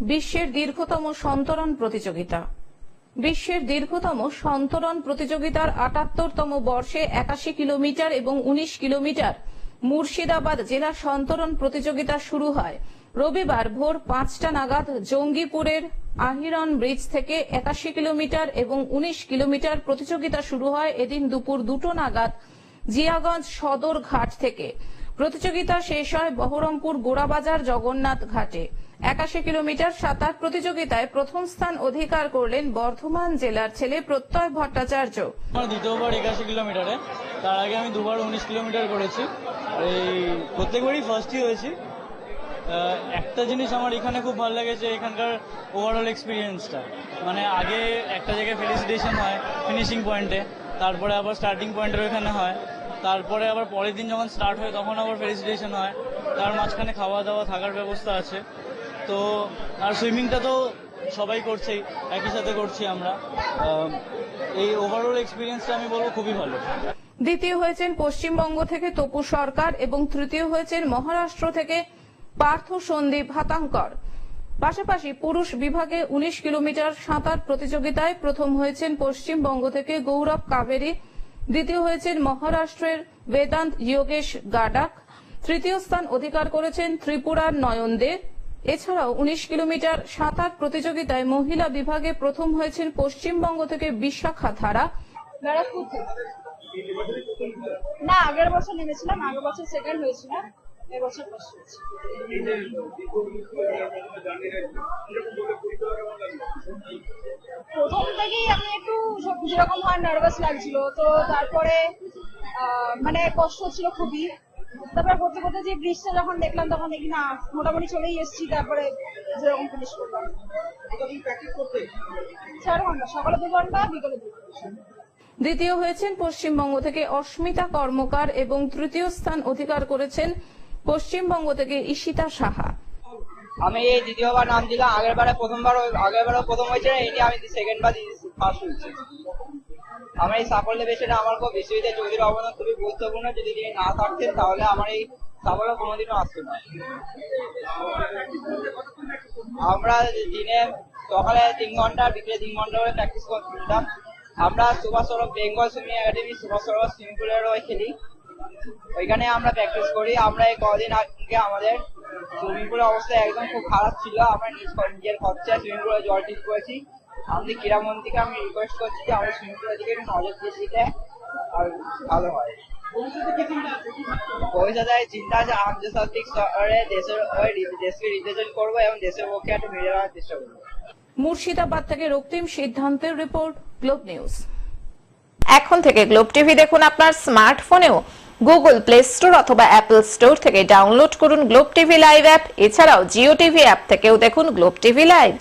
বিশ্বের দীর্ঘতম সন্তরণ প্রতিযোগিতা। বিশ্বের দীর্ঘতম সন্তরণ প্রতিযোগিতার আটাত্তরতম বর্ষে একাশি কিলোমিটার এবং উনিশ কিলোমিটার মুর্শিদাবাদ জেলা সন্তরণ প্রতিযোগিতা শুরু হয়। রবিবার ভোর পাঁচটা নাগাদ জঙ্গিপুরের আহিরন ব্রিজ থেকে একাশি কিলোমিটার এবং উনিশ কিলোমিটার প্রতিযোগিতা শুরু হয় এদিন দুপুর দুটো নাগাদ জিয়াগঞ্জ সদর ঘাট থেকে। প্রতিযোগিতা শেষ হয় বহরমপুর গোড়াবাজার জগন্নাথ ঘাটে। একাশি কিলোমিটার সাঁতার প্রতিযোগিতায় প্রথম স্থান অধিকার করলেন বর্ধমান জেলার ছেলে প্রত্যয় ভট্টাচার্য। আমার দ্বিতীয়বার একাশি কিলোমিটারে। তার আগে আমি দুবার উনিশ কিলোমিটার করেছি। এই প্রত্যেকবারই ফার্স্টই হয়েছি। একটা জিনিস আমার এখানে খুব ভালো লেগেছে এখানকার ওভারঅল এক্সপিরিয়েন্সটা মানে আগে একটা জায়গায় ফেলিসিটেশন হয় ফিনিশিং পয়েন্টে তারপরে আবার স্টার্টিং পয়েন্টের ওখানে হয়। তারপরে আবার পরের দিন যখন স্টার্ট হয়, তখন আবার ফেলিসিটেশন হয়। তার মাঝখানে খাওয়া দাওয়া থাকার ব্যবস্থা আছে। তো, আর সুইমিংটা তো সবাই করছেই, একই সাথে করছি আমরা। এই ওভারঅল এক্সপিরিয়েন্সটা আমি বলব খুবই ভালো। দ্বিতীয় হয়েছেন পশ্চিমবঙ্গ থেকে তপু সরকার এবং তৃতীয় হয়েছেন মহারাষ্ট্র থেকে পার্থ সন্দীপ হাতাঙ্কর। পাশাপাশি পুরুষ বিভাগে উনিশ কিলোমিটার সাঁতার প্রতিযোগিতায় প্রথম হয়েছেন পশ্চিমবঙ্গ থেকে গৌরব কাবেরী দ্বিতীয় হয়েছেন মহারাষ্ট্রের বেদান্ত যোগেশ গাডাক। তৃতীয় স্থান অধিকার করেছেন ত্রিপুরার নয়ন দে। এছাড়াও উনিশ কিলোমিটার সাঁতার প্রতিযোগিতায় মহিলা বিভাগে প্রথম হয়েছেন পশ্চিমবঙ্গ থেকে বিশাখা ধারা। না, আগের বছর প্রথম থেকেই আমি যেরকম হয় নার্ভাস লাগছিল। তো তারপরে মানে কষ্ট হচ্ছিল খুবই। তারপরে করতে করতে যে ব্রিজটা যখন দেখলাম তখন দেখি না মোটামুটি চলেই এসেছি তারপরে যেরকম ফিনিশ করলাম। চার ঘণ্টা সকালে দু ঘণ্টা বিকেলে দু ঘণ্টা। দ্বিতীয় হয়েছেন পশ্চিমবঙ্গ থেকে অস্মিতা কর্মকার এবং তৃতীয় স্থান অধিকার করেছেন পশ্চিমবঙ্গ থেকে ঈশিতা সাহা। আমি এই দ্বিতীয়বার নাম দিলাম আগের বারে প্রথমবার আগের বারও প্রথম হয়েছে এই নিয়ে আমি সেকেন্ড বার ফার্স্ট হয়েছি আমার এই সাফল্য পেছনে আমার খুব বিশ্বজিৎ চৌধুরীর অবদান খুবই গুরুত্বপূর্ণ, যদি তিনি না থাকতেন, তাহলে আমার এই সাফল্য কোনোদিনও আসতো না। আমরা দিনে সকালে তিন ঘণ্টা, বিকেলে তিন ঘণ্টা করে প্র্যাকটিস করতাম। আমরা সুভাষ সরব বেঙ্গল সুইমিং একাডেমি, সুভাষ সরব সুইমিং পুলের হয়ে খেলি। ওইখানে আমরা প্র্যাকটিস করি। আমরা এই কদিন আগে আমাদের সুইমিং পুলের অবস্থা একদম খুব খারাপ ছিল। আমরা নিজ নিজের খরচায় সুইমিং পুলে জল ঠিক করেছি। আমাদের ক্রীড়ামন্ত্রীকে আমি রিকোয়েস্ট করছি যে আমাদের সুইমিং দিকে একটু নজর দিয়ে দিতে আর ভালো হয়। ভবিষ্যতে চিন্তা আছে? আন্তর্জাতিক স্তরে দেশের দেশকে রিপ্রেজেন্ট করব এবং দেশের পক্ষে একটা মেরে দেওয়ার চেষ্টা করব। মুর্শিদাবাদ থেকে রক্তিম সিদ্ধান্তের রিপোর্ট গ্লোব নিউজ এখন থেকে গ্লোব টিভি দেখুন আপনার স্মার্টফোনেও গুগল প্লে স্টোর অথবা অ্যাপল স্টোর থেকে ডাউনলোড করুন গ্লোব টিভি লাইভ অ্যাপ এছাড়াও জিও টিভি অ্যাপ থেকেও দেখুন গ্লোব টিভি লাইভ